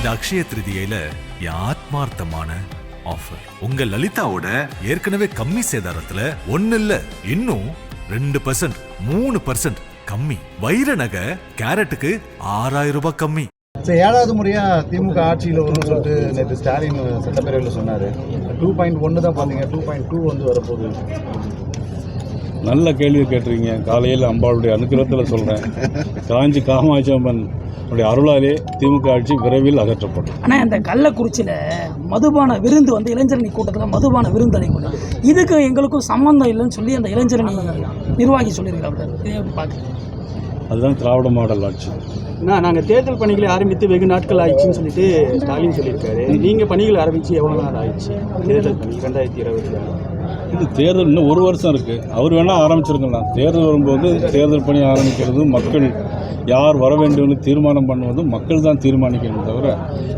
இந்த அக்ஷய திருதியில என் ஆத்மார்த்தமான ஆஃபர் உங்க லலிதாவோட ஏற்கனவே கம்மி சேதாரத்துல ஒன்னு இல்ல இன்னும் ரெண்டு பர்சன்ட் மூணு பர்சன்ட் கம்மி. வைர நகை கேரட்டுக்கு ஆறாயிரம் ரூபாய் கம்மி. சரி ஏழாவது முறையா திமுக ஆட்சியில் வரும்னு சொல்லிட்டு நேற்று ஸ்டாலின் சட்டப்பேரவையில் சொன்னார். டூ பாயிண்ட் ஒன்று தான் பார்த்தீங்க டூ பாயிண்ட் டூ வந்து வரப்போகுது. நல்ல கேள்வி கேட்டிருக்கீங்க. காலையில் அம்பாளுடைய அனுகிரகத்தில் சொல்கிறேன் காஞ்சி காமாட்சி அம்மன் உடைய அருளாலே திமுக ஆட்சி விரைவில் அகற்றப்படும். ஆனால் இந்த கள்ளக்குறிச்சியில் மதுபான விருந்து வந்து இளைஞரணி கூட்டத்தில் மதுபான விருந்து அழைக்கணும் இதுக்கு எங்களுக்கும் சம்மந்தம் இல்லைன்னு சொல்லி அந்த இளைஞரணி நிர்வாகி சொல்லியிருக்காங்க இதை எப்படி அதுதான் திராவிட மாடல் ஆட்சி. நான் நாங்கள் தேர்தல் பணிகளை ஆரம்பித்து வெகு நாட்கள் ஆயிடுச்சுன்னு சொல்லிட்டு ஸ்டாலின் சொல்லியிருக்காரு. நீங்கள் பணிகள் ஆரம்பித்து எவ்வளோ நாள் ஆயிடுச்சு? தேர்தல் பணி ரெண்டாயிரத்தி இருபத்தி ஆறு. இது தேர்தல் இன்னும் ஒரு வருஷம் இருக்குது அவர் வேணால் ஆரம்பிச்சிருக்கலாம் தேர்தல் வரும்போது தேர்தல் பணி ஆரம்பிக்கிறது மக்கள் யார் வர வேண்டும்னு தீர்மானம் பண்ணுவதும் மக்கள் தான் தீர்மானிக்கணும் தவிர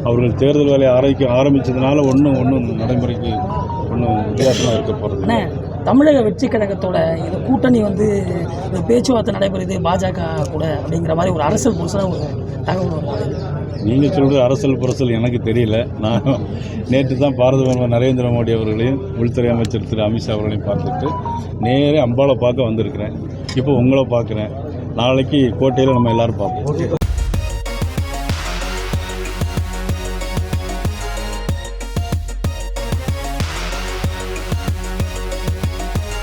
அவர்கள் தேர்தல் வேலையை ஆரம்பிக்க ஆரம்பித்ததுனால ஒன்றும் ஒன்றும் நடைமுறைக்கு ஒன்றும் வித்தியாசமாக இருக்க போகிறது தமிழக வெற்றி கழகத்தோட இந்த கூட்டணி வந்து இந்த பேச்சுவார்த்தை நடைபெறுது பாஜக கூட அப்படிங்கிற மாதிரி ஒரு அரசியல் புதுசாக ஒரு தகவல் நீங்கள் சொல்கிற அரசியல் புரசல் எனக்கு தெரியல. நான் நேற்று தான் பாரத பிரதமர் நரேந்திர மோடி அவர்களையும் உள்துறை அமைச்சர் திரு அமித்ஷா அவர்களையும் பார்த்துட்டு நேரே அம்பாவை பார்க்க வந்திருக்கிறேன். இப்போ உங்களை பார்க்குறேன். நாளைக்கு கோட்டையில் நம்ம எல்லோரும் பார்ப்போம்.